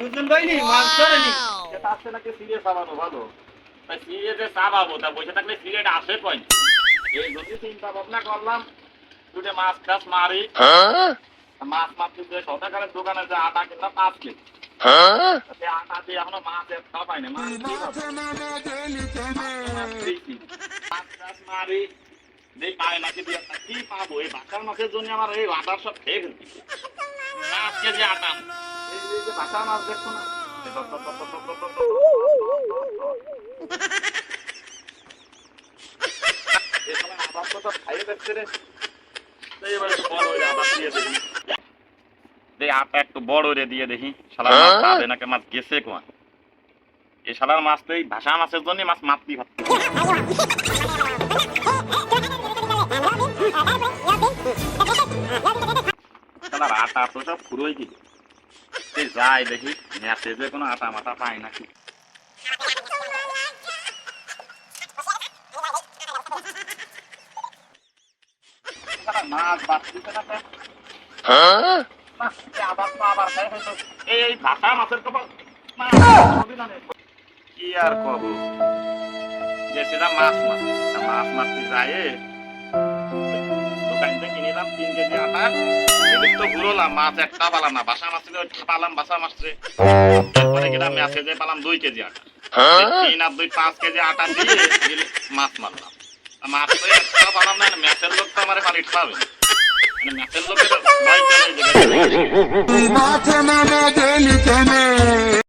সুজন ভাইনি মাছ ধরেনি এটা আসছে নাকি সিরিয়ে চালানো ভালো? তাই সিরিয়ে যে চালাবো তা বসে থাকলে সিরিয়েটা আসে কই? এই যদি চিন্তা ভাবনা করলাম দুটো মাছ টাছ মারি। মাছ মারতে যে সদাকারের দোকানে যে আটা কিনলাম পাঁচ কেজি। আটা দিয়ে এখনও মাছ একটা পাইনি মাছ মাছ। মাছ মারি দেই পায় নাকি দিয়ে কি পাবো? এই বাচ্চার মাছের জন্য আমার এই আটার সব খেয়ে ফেলছি পাঁচ কেজি আটা। যে বাটা হ্যাঁ? গেছে মাছের জন্য মাছ মারতেই আটা তো দেখতে যাই দেখি মেসেজে কোনো আটা মাটা পাই নাকি। হ্যাঁ? এই ভাষা মাছের কপাল। কি আর কব গেছিলাম মাছ মাছ মাছ মারতে যায় দোকান থেকে কিনিলাম তিন কেজি আটা। এদিক তো ঘুরলাম মাছ একটা পালাম না, বাসা মাছ পালাম, বাসা মাছ রে এরপরে গেলাম মেসেজে পালাম দুই কেজি আটা। তিন আর দুই পাঁচ কেজি আটা দিয়ে মাছ মারলাম। মাছ তো একটা পালাম না ম্যাচের লোক তো আমার পানি খাবে মানে ম্যাচের গেলি কেনে